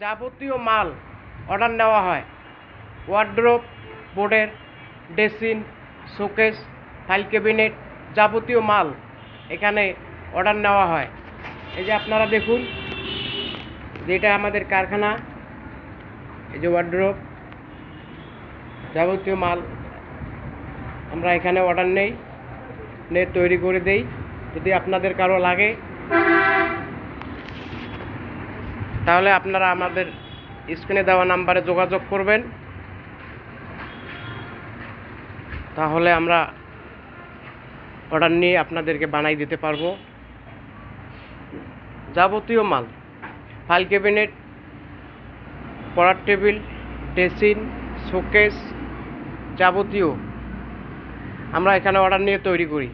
যাবতীয় মাল অর্ডার নেওয়া হয়। ওয়ার্ড্রোপ বোর্ডের ড্রেসিন শোকেস, ফাইল ক্যাবিনেট যাবতীয় মাল এখানে অর্ডার নেওয়া হয়। এই যে আপনারা দেখুন, যেটা আমাদের কারখানা, এই যে ওয়ার্ড্রোপ যাবতীয় মাল আমরা এখানে অর্ডার নেই নে তৈরি করে দেই। যদি আপনাদের কারও লাগে তাহলে আপনারা আমাদের স্ক্রিনে দেওয়া নাম্বারে যোগাযোগ করবেন। তাহলে আমরা অর্ডার নিয়ে আপনাদেরকে বানাই দিতে পারব। যাবতীয় মাল, ফাইল ক্যাবিনেট, পড়ার টেবিল ড্রেসিন শোকেস যাবতীয় আমরা এখানে অর্ডার নিয়ে তৈরি করি।